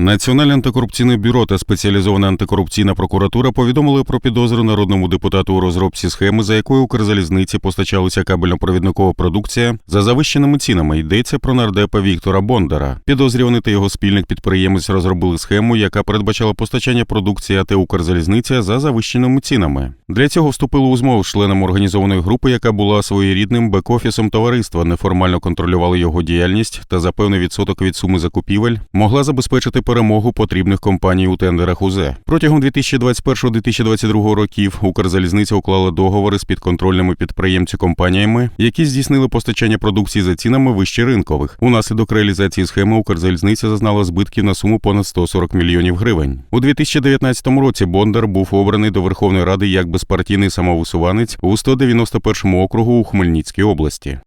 Національне антикорупційне бюро та спеціалізована антикорупційна прокуратура повідомили про підозру народному депутату у розробці схеми, за якою Укрзалізниці постачалася кабельно-провідникова продукція за завищеними цінами. Йдеться про нардепа Віктора Бондара. Підозрюваний та його спільник підприємець розробили схему, яка передбачала постачання продукції АТ Укрзалізниця за завищеними цінами. Для цього вступили у змову з членом організованої групи, яка була своєрідним бек-офісом товариства, неформально контролювали його діяльність та за певний відсоток від суми закупівель могла забезпечити перемогу потрібних компаній у тендерах УЗЕ. Протягом 2021-2022 років Укрзалізниця уклала договори з підконтрольними підприємці компаніями, які здійснили постачання продукції за цінами вище ринкових. Унаслідок реалізації схеми Укрзалізниця зазнала збитків на суму понад 140 мільйонів гривень. У 2019 році Бондар був обраний до Верховної Ради як безпартійний самовисуванець у 191 округу у Хмельницькій області.